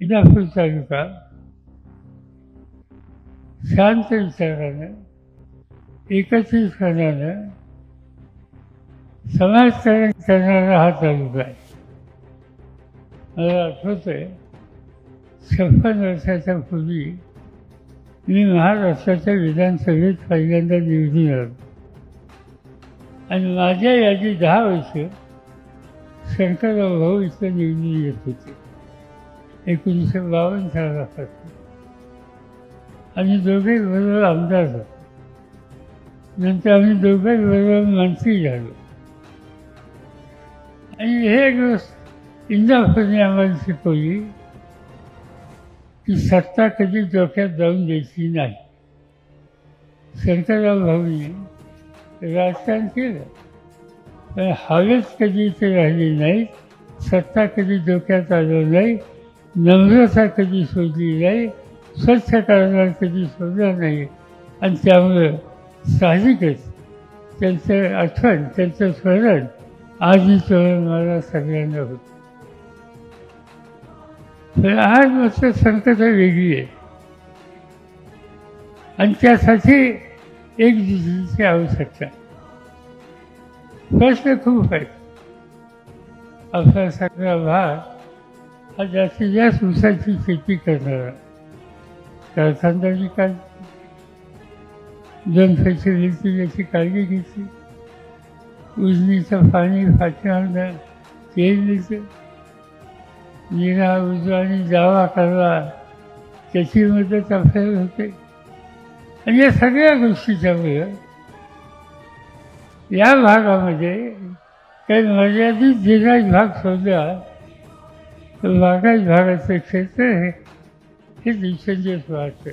इंदापूर तालुका शांत विचारानं एकत्रितपणानं समाजकारण करणारा हा तालुका आहे मला आठवत आहे छप्पन वर्षाच्या पूर्वी मी महाराष्ट्राच्या विधानसभेत पहिल्यांदा निवडून आलो आणि माझ्या यादी दहा वर्ष शंकरराव भाऊ इथं निवडून येत होते एकोणीसशे बावन्न सालापासून आणि दोघे बरोबर आमदार होतो नंतर आम्ही दोघे बरोबर मंत्री झालो. आणि हे गोष्ट इंदापूरने आम्हाला शिकवली की सत्ता कधी डोक्यात जाऊन द्यायची नाही. शंकरराव भाऊने राजकारण केलं. पण हवेच कधी इथे राहिली नाही सत्ता कधी डोक्यात आलं नाही नम्रता कधी शोधली नाही स्वच्छ करणार कधी शोधला नाही. आणि त्यामुळं साहजिकच त्यांचं आठवण त्यांचं स्मरण आजही चरण मला सगळ्यांना होतं. पण आज मात्र संकट वेगळी आहे. आणि त्यासाठी एक दुसरीची आवश्यकता प्रश्न खूप आहेत. आपला सगळा भाग हा जास्तीत जास्त ऊसाची शेती करणारा कारखानदारी काय दोन फॅसिलिटी याची काळजी घेतली. उजनीचं पाणी फाटणार ते देतं निरा उजवानी जावा करवा त्याची मदत आपल्याला होते. आणि या सगळ्या गोष्टीच्यामुळं या भागामध्ये काही मर्यादित जिल्ह्यात भाग शोधला. बागायत भागाचं क्षेत्र हे हे दिवसेंदिवस वाढतं